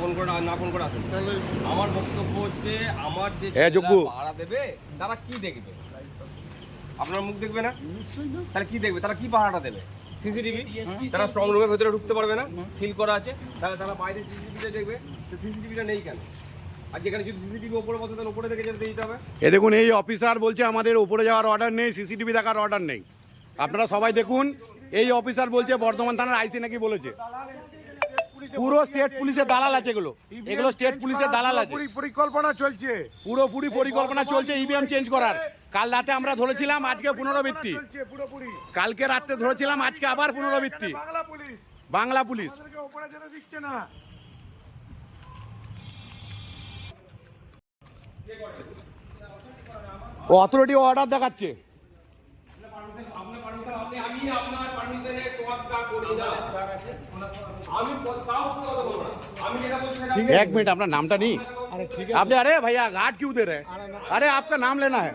Phone করে না phone করে আসুন। আমার বক্তব্য হচ্ছে আমার যে যোগ্য। দেবে তারা কি দেখবে? আপনার মুখ দেখবে না? তাহলে কি দেখবে? তারা কি পাহারাটা দেবে? সিসিটিভি? তারা স্ট্রং রুমের ভেতরে ঢুকতে পারবে না? সিল করা আছে। তাহলে তারা বাইরে সিসিটিভিটা দেখবে। সিসিটিভিটা নেই কেন? আর যেখানে যদি সিসিটিভি ওপরে বসে তাহলে উপরে থেকে যেতে দিতে হবে। এ দেখুন এই অফিসার বলছে আমাদের উপরে যাওয়ার অর্ডার নেই সিসিটিভি দেখার অর্ডার নেই। আপনারা সবাই দেখুন এই অফিসার বলছে বর্ধমান থানার আইসি নাকি বলেছে। পুরো স্টেট পুলিশের দালাল আছে। এগুলো। এগুলো স্টেট পুলিশের দালাল আছে। পরিকল্পনা চলছে। পুরোপুরি পরিকল্পনা চলছে ইভিএম চেঞ্জ করার। কাল রাতে আমরা ধরেছিলাম আজকে পুনরাবৃত্তি। কালকে রাতে ধরেছিলাম আজকে আবার পুনরাবৃত্তি। বাংলা পুলিশ। না। ও অথরিটি অর্ডার দেখাচ্ছে আমি আপনার পারমিশনে তোয়াক্কা করি না আমি কাউ কথা বলব না আমি যেটা বলছি সেটা एक मिनट अपना नाम तो नहीं आपने अरे भैया घाट क्यों दे रहे हैं अरे आपका नाम लेना है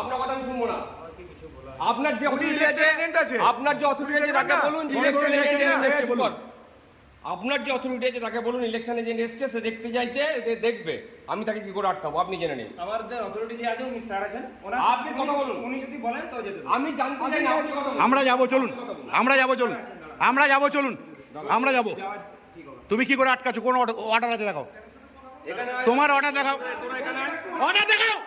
আপনার কথা আমি শুনবো না আপনার যে অথরিটি আছে election agent আছে। আপনার যে অথরিটি আছে তাকে বলুন যে বলুন, ইলেকশন election এজেন্ট agent এসছে বলুন। বলুন আপনার যে অথরিটি আছে তাকে বলুন ইলেকশন এজেন্ট এসছে সে দেখতে চাইছে যে দেখবে আমি তাকে কি করে আটকাবো আপনি জেনে নিন আমাদের অথরিটি যে আছে উনি স্যার আছেন ওনার আপনি কথা বলুন। উনি যদি বলেন তো যেতে দেবো। আমি জানতে চাই না আপনি কথা বলুন আমরা যাব চলুন আমরা যাব চলুন আমরা যাব, চলুন। আমরা যাব। তুমি কি করে আটকাছো কোন অর্ডার আছে দেখাও। তোমার অর্ডার দেখাও। অর্ডার দেখাও!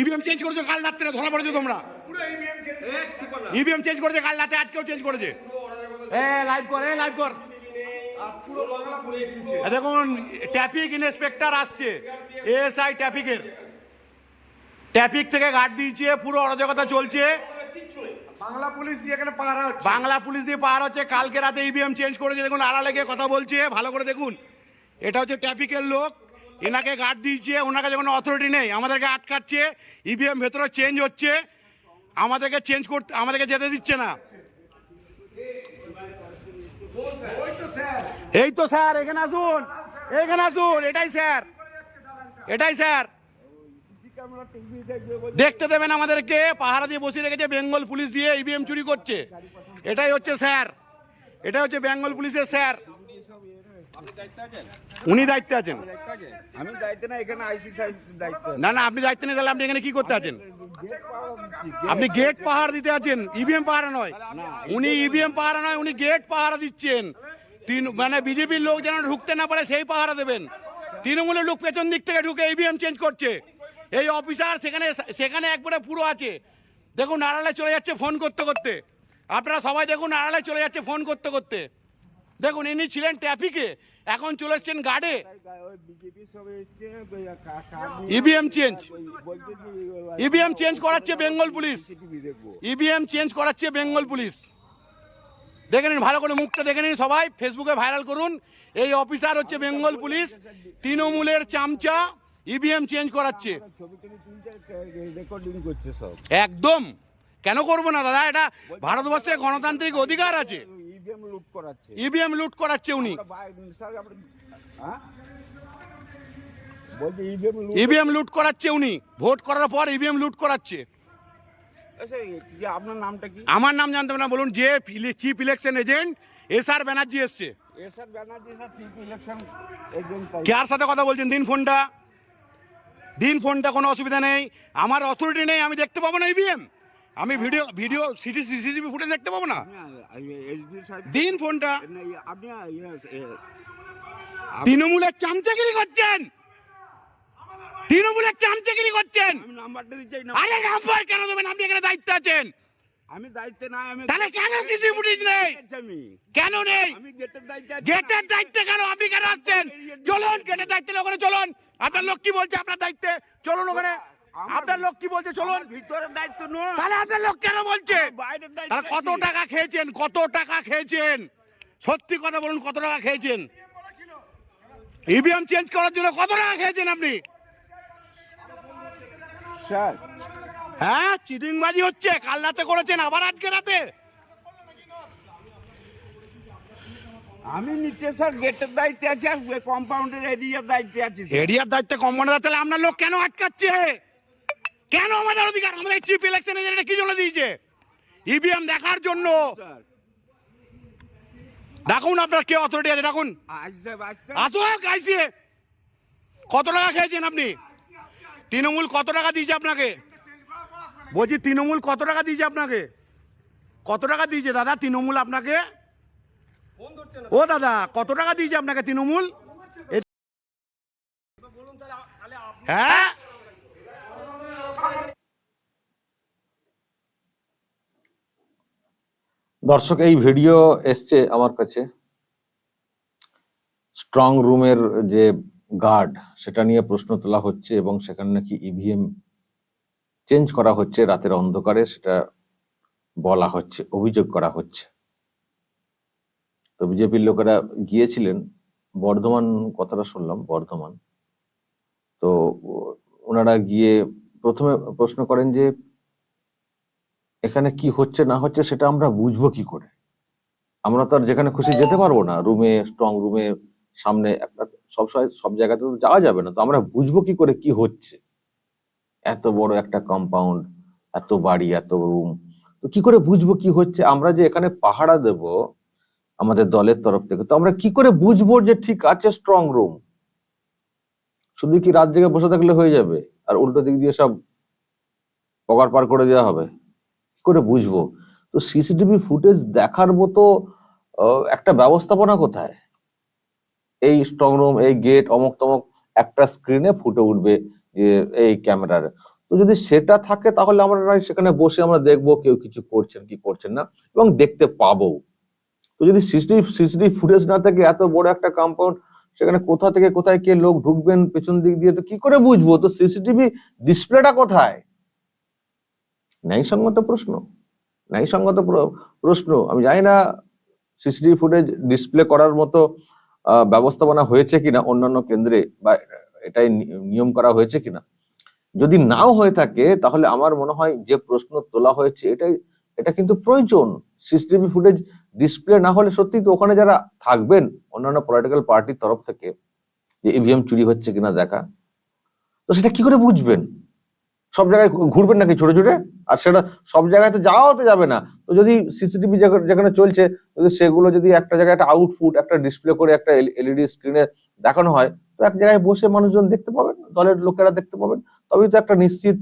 ইভিএম চেঞ্জ করেছ, কাল রাত্রে ধরা পড়েছো তোমরা? ইভিএম চেঞ্জ করেছে, কাল রাতে আজকেও চেঞ্জ করেছে। এ লাইভ কর, এ লাইভ কর। দেখুন ট্রাফিক ইন্সপেক্টর আসছে এএসআই ট্রাফিকের ট্রাফিক থেকে গার্ড দিয়েছে, পুরো অরাজকতা চলছে। বাংলা পুলিশ দিয়ে এখানে হচ্ছে। বাংলা পুলিশ দিয়ে হচ্ছে। কালকে রাতে ইভিএম চেঞ্জ করেছে। দেখুন আড়ালে গিয়ে কথা বলছে। ভালো করে দেখুন। এটা হচ্ছে ট্রাফিকের লোক। এনাকে গার্ড দিয়েছে। ওনাকে যখন অথরিটি নেই, আমাদেরকে আটকাচ্ছে। ইভিএম ভেতরে চেঞ্জ হচ্ছে। আমাদেরকে চেঞ্জ করতে, আমাদেরকে যেতে দিচ্ছে না। এই তো স্যার, এখানে আসুন। এখানে আসুন। এটাই স্যার। এটাই স্যার। দেখতে দেবেন আমাদেরকে পাহারা দিয়ে বসিয়ে রেখেছে বেঙ্গল পুলিশ দিয়ে ইভিএম চুরি করছে। এটাই হচ্ছে স্যার। এটাই হচ্ছে বেঙ্গল পুলিশের স্যার। উনি দায়িত্বে আছেন। আমি দায়িত্ব না এখানে আইসি দায়িত্ব। না না আপনি দায়িত্ব নিয়ে তাহলে আপনি এখানে কি করতে আছেন? আপনি গেট পাহারা দিতে আছেন ইভিএম পাহারা নয়। উনি ইভিএম পাহারা নয় উনি গেট পাহারা দিচ্ছেন। তিন মানে বিজেপির লোক যেন ঢুকতে না পারে সেই পাহারা দেবেন। তৃণমূলের লোক পেছন দিক থেকে ঢুকে ইভিএম চেঞ্জ করছে। এই অফিসার, সেখানে সেখানে একবারে পুরো আছে। দেখুন আড়ালে চলে যাচ্ছে ফোন করতে করতে। আপনারা সবাই দেখুন আড়ালে চলে যাচ্ছে ফোন করতে করতে। দেখুন, ইনি ছিলেন ট্রাফিকে, এখন চলে এসছেন গার্ডে। ইভিএম চেঞ্জ ইভিএম চেঞ্জ করাচ্ছে বেঙ্গল পুলিশ। ইভিএম চেঞ্জ করাচ্ছে বেঙ্গল পুলিশ। দেখে নিন, ভালো করে মুখটা দেখে নিন সবাই ফেসবুকে ভাইরাল করুন। এই অফিসার হচ্ছে বেঙ্গল পুলিশ, তৃণমূলের চামচা। ইভিএম চেঞ্জ করাচ্ছে। একদম। কেন করব না দাদা? এটা ভারতবর্ষে গণতান্ত্রিক অধিকার আছে। ইভিএম লুট করাচ্ছে। ইভিএম লুট করাচ্ছে উনি। ইভিএম লুট করাচ্ছে উনি। ভোট করার পর ইভিএম লুট করাচ্ছে। আপনার নামটা কি? আমার নাম জানতে না বলুন যে chief election agent S R Banerjee এসছে। S R Banerjee sir chief election agent কার সাথে কথা বলছেন দিন ফোনটা? দিন ফোনটা কোনো অসুবিধা নেই। আমার অথরিটি নেই আমি দেখতে পাবো না ইভিএম আমি video video CC CCTV footage দেখতে পাবো না। দিন ফোনটা। আপনি তৃণমূলের চামচাগিরি করছেন। তৃণমূলের চামচাগিরি করছেন। আমি নাম্বারটা দিচ্ছি না আরে নাম্বার কেন দেবেন? আপনি এখানে দায়িত্ব আছেন। আমি দায়িত্বে না আমি তাহলে কেন সিসি ফুটেজ নেই? কেন নেই? আমি গেটের দায়িত্বে গেটের দায়িত্বে কেন আপনি কেন আসছেন? চলুন গেটের দায়িত্বে ওখানে চলুন। আপনার লোক কি বলছে আপনার দায়িত্বে? চলুন ওখানে। আপনার লোক কি বলছে? চলুন। ভিতরের দায়িত্ব নয়। তাহলে আপনার লোক কেন বলছে? বাইরের দায়িত্ব কত টাকা খেয়েছেন? কত টাকা খেয়েছেন? সত্যি কথা বলুন কত টাকা খেয়েছেন? ইভিএম চেঞ্জ করার জন্য কত টাকা খেয়েছেন আপনি? স্যার হ্যাঁ চিটিংবাজি হচ্ছে কাল রাতে করেছেন আবার আজকে রাতে। আমি নিচে স্যার গেটের দায়িত্বে আছি আর কম্পাউন্ডের এরিয়ার দায়িত্বে আছি। এরিয়ার দায়িত্বে কম মনে তাহলে আপনার লোক কেন আটকাচ্ছে? কেন আমাদের অধিকার? আমাদের চিফ ইলেকশন এজেন্ট কি জন্য দিয়েছে? ইভিএম দেখার জন্য। ডাকুন আপনার কে অথরিটি আছে ডাকুন। আসছে আসছে আসো গাইছে কত টাকা খেয়েছেন আপনি? তৃণমূল কত টাকা দিয়েছে আপনাকে? বলছি, তৃণমূল কত টাকা দিয়েছে আপনাকে? কত টাকা দিয়েছে দাদা? তৃণমূল আপনাকে? ও দাদা, কত টাকা দিয়েছে আপনাকে তৃণমূল? হ্যাঁ? দর্শক, এই ভিডিও এসছে আমার কাছে। স্ট্রং রুমের যে গার্ড, সেটা নিয়ে প্রশ্ন তোলা হচ্ছে এবং সেখানে নাকি ইভিএম চেঞ্জ করা হচ্ছে, রাতের অন্ধকারে সেটা বলা হচ্ছে, অভিযোগ করা হচ্ছে। তো বিজেপির লোকেরা গিয়েছিলেন, বর্ধমান কথাটা শুনলাম, বর্ধমান। তো ওনারা গিয়ে প্রথমে প্রশ্ন করেন যে, এখানে কি হচ্ছে, না হচ্ছে, সেটা আমরা বুঝব কি করে? আমরা তো আর যেখানে খুশি যেতে পারব না। রুমে স্ট্রং রুমে, সামনে একটা সব সময়, সব জায়গাতে তো যাওয়া যাবে না। তো আমরা বুঝব কি করে কি হচ্ছে? এত বড় একটা কম্পাউন্ড এত বাড়ি, এত রুম তো কি করে বুঝব কি হচ্ছে? আমরা যে এখানে পাহারা দেব আমাদের দলের তরফ থেকে, তো আমরা কি করে বুঝব যে ঠিক আছে স্ট্রং রুম শুধু কি রাত জেগে বসে থাকলে হয়ে যাবে? আর উল্টো দিক দিয়ে সব পকার পার করে দেওয়া হবে? কি করে বুঝব? তো সিসিটিভি ফুটেজ দেখার মতো একটা ব্যবস্থাপনা কোথায়? এই স্ট্রং রুম এই গেট অমক তমক একটা স্ক্রিনে ফুটে উঠবে। এই ক্যামেরার। তো যদি সেটা থাকে তাহলে আমরা সেখানে বসে আমরা দেখব কেউ কিছু করছেন কি করছেন না এবং দেখতে পাবো। তো যদি সিসিটিভি সিসিটিভি ফুটেজ না থাকে, এত বড় একটা কম্পাউন্ড সেখানে কোথা থেকে কোথায় কে লোক ঢুকবেন, পেছন দিক দিয়ে, তো কি করে বুঝব? তো সিসিটিভি ডিসপ্লেটা কোথায়? ন্যায়সঙ্গত প্রশ্ন। ন্যায়সঙ্গত প্রশ্ন। আমি জানি না সিসিটিভি ফুটেজ ডিসপ্লে করার মতো ব্যবস্থাপনা হয়েছে কিনা অন্যান্য কেন্দ্রে বা এটাই নিয়ম করা হয়েছে কিনা? যদি নাও হয়ে থাকে, তাহলে আমার মনে হয় যে প্রশ্ন তোলা হয়েছে, এটাই, এটা কিন্তু প্রয়োজন। সিসিটিভি ফুটেজ ডিসপ্লে না হলে সত্যি তো ওখানে যারা থাকবেন, অন্যান্য পলিটিক্যাল পার্টির তরফ থেকে, যে ইভিএম চুরি হচ্ছে কিনা দেখা, তো সেটা কি করে বুঝবেন? সব জায়গায় ঘুরবেন নাকি ছোট ছোট? আর সেটা সব জায়গায় তো যাওয়া হতে যাবে না। তো যদি সিসিটিভি যেখানে চলছে, যদি সেগুলো যদি একটা জায়গায় একটা আউটপুট একটা ডিসপ্লে করে একটা এলইডি স্ক্রিনে দেখানো হয় তো এক জায়গায় বসে মানুষজন দেখতে পাবেন, দলের লোকেরা দেখতে পাবেন। তবেই তো একটা নিশ্চিত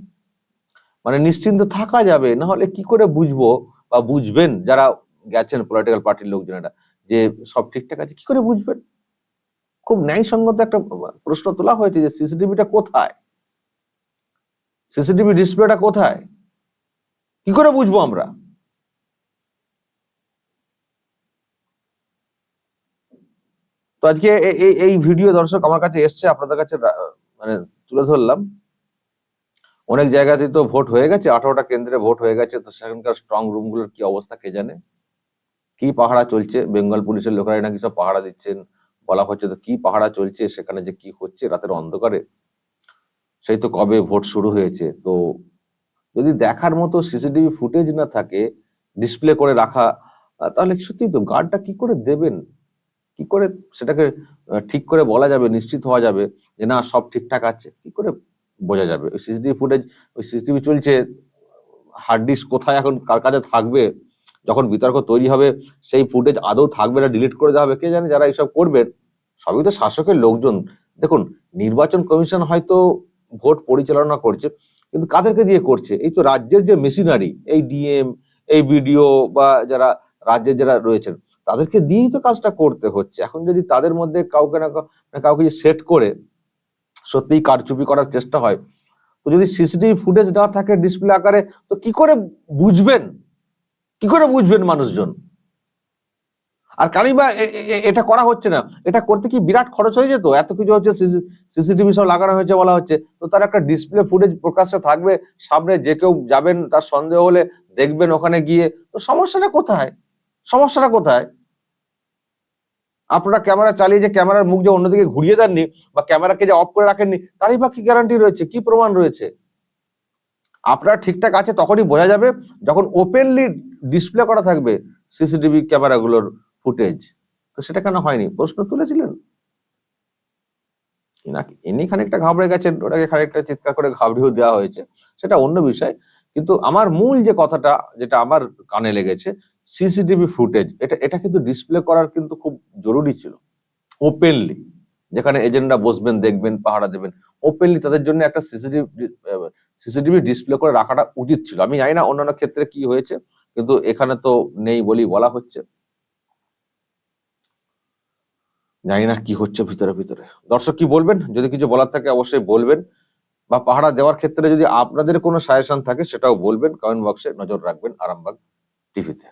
মানে নিশ্চিন্ত থাকা যাবে। না হলে কি করে বুঝব বা বুঝবেন যারা গেছেন পলিটিক্যাল পার্টির লোকজনেরা যে সব ঠিকঠাক আছে? কি করে বুঝবেন? খুব ন্যায়সঙ্গত একটা প্রশ্ন তোলা হয়েছে যে সিসিটিভিটা কোথায়? সিসিটিভি ডিসপ্লেটা কোথায়? কি করে বুঝব আমরা? তো আজকে এ- এ- এই ভিডিও দর্শক আমার কাছে এসছে, আপনাদের কাছে মানে তুলে ধরলাম। অনেক জায়গাতে তো ভোট হয়ে গেছে, আঠারোটা কেন্দ্রে ভোট হয়ে গেছে, তো সেখানকার স্ট্রং রুমগুলোর কি অবস্থা কে জানে? কি পাহারা চলছে? বেঙ্গল পুলিশের লোকেরাই নাকি সব পাহারা দিচ্ছেন, বলা হচ্ছে তো কি পাহারা চলছে, সেখানে যে কি হচ্ছে, রাতের অন্ধকারে। সেই তো কবে ভোট শুরু হয়েছে? তো যদি দেখার মতো সিসিটিভি ফুটেজ না থাকে ডিসপ্লে করে রাখা তাহলে সত্যি তো গার্ডটা কি করে দেবেন? কি করে সেটাকে ঠিক করে বলা যাবে, নিশ্চিত হওয়া যাবে যে না, সব ঠিকঠাক আছে। কি করে বোঝা যাবে? ওই সিসিটিভি ফুটেজ ওই সিসিটিভি চলছে হার্ড ডিস্ক কোথায় এখন, কার কাছে থাকবে? যখন বিতর্ক তৈরি হবে, সেই ফুটেজ আদৌ থাকবে না ডিলিট করে দেওয়া হবে। কে জানে যারা এইসব করবেন সবই তো শাসকের লোকজন। দেখুন, নির্বাচন কমিশন হয়তো ভোট পরিচালনা করছে, কিন্তু কাদেরকে দিয়ে করছে? এই তো রাজ্যের যে মেশিনারি এই ডিএম এই বিডিও বা যারা রাজ্যের যারা রয়েছেন, তাদেরকে দিয়েই তো কাজটা করতে হচ্ছে। এখন যদি তাদের মধ্যে কাউকে না কাউ- না কাউকে সেট করে সত্যিই কারচুপি করার চেষ্টা হয়, তো যদি সিসিটিভি ফুটেজ না থাকে ডিসপ্লে আকারে, তো কি করে বুঝবেন? কি করে বুঝবেন মানুষজন? আর কারই বা এটা করা হচ্ছে না? এটা করতে কি বিরাট খরচ হয়ে যেত? এত কিছু হচ্ছে সিসিটিভি সব লাগানো হয়েছে বলা হচ্ছে। তো তার একটা ডিসপ্লে ফুটেজ প্রকাশ্যে থাকবে, সামনে যে কেউ যাবেন তার সন্দেহ হলে দেখবেন ওখানে গিয়ে। তো সমস্যাটা কোথায়? সমস্যাটা কোথায়? আপনারা ক্যামেরা চালিয়ে যে ক্যামেরার মুখ যে অন্যদিকে ঘুরিয়ে দেননি বা ক্যামেরাকে যে অফ করে রাখেননি, তারই বা কি গ্যারান্টি রয়েছে? কি প্রমাণ রয়েছে? আপনারা ঠিকঠাক আছে তখনই বোঝা যাবে যখন ওপেনলি ডিসপ্লে করা থাকবে সিসিটিভি ক্যামেরাগুলোর ফুটেজ তো সেটা কেন হয়নি? প্রশ্ন তুলেছিলেন? ইনি খানিকটা ঘাবড়ে গেছেন ওটাকে খানিকটা চিৎকার করে ঘাবড়িয়েও দেওয়া হয়েছে। সেটা অন্য বিষয়। কিন্তু আমার মূল যে কথাটা যেটা আমার কানে লেগেছে সিসিটিভি ফুটেজ এটা এটা কিন্তু ডিসপ্লে করার কিন্তু খুব জরুরি ছিল। ওপেনলি যেখানে এজেন্টরা বসবেন, দেখবেন, পাহারা দেবেন ওপেনলি তাদের জন্য একটা সিসিটিভি সিসিটিভি ডিসপ্লে করে রাখাটা উচিত ছিল। আমি জানি না অন্যান্য ক্ষেত্রে কি হয়েছে, কিন্তু এখানে তো নেই বলেই বলা হচ্ছে। জানি না কি হচ্ছে ভিতরে ভিতরে। দর্শক কি বলবেন? যদি কিছু বলার থাকে অবশ্যই বলবেন। বা পাহারা দেওয়ার ক্ষেত্রে যদি আপনাদের কোনো সাজেশন থাকে, সেটাও বলবেন কমেন্ট বক্সে নজর রাখবেন, আরামবাগ টিভিতে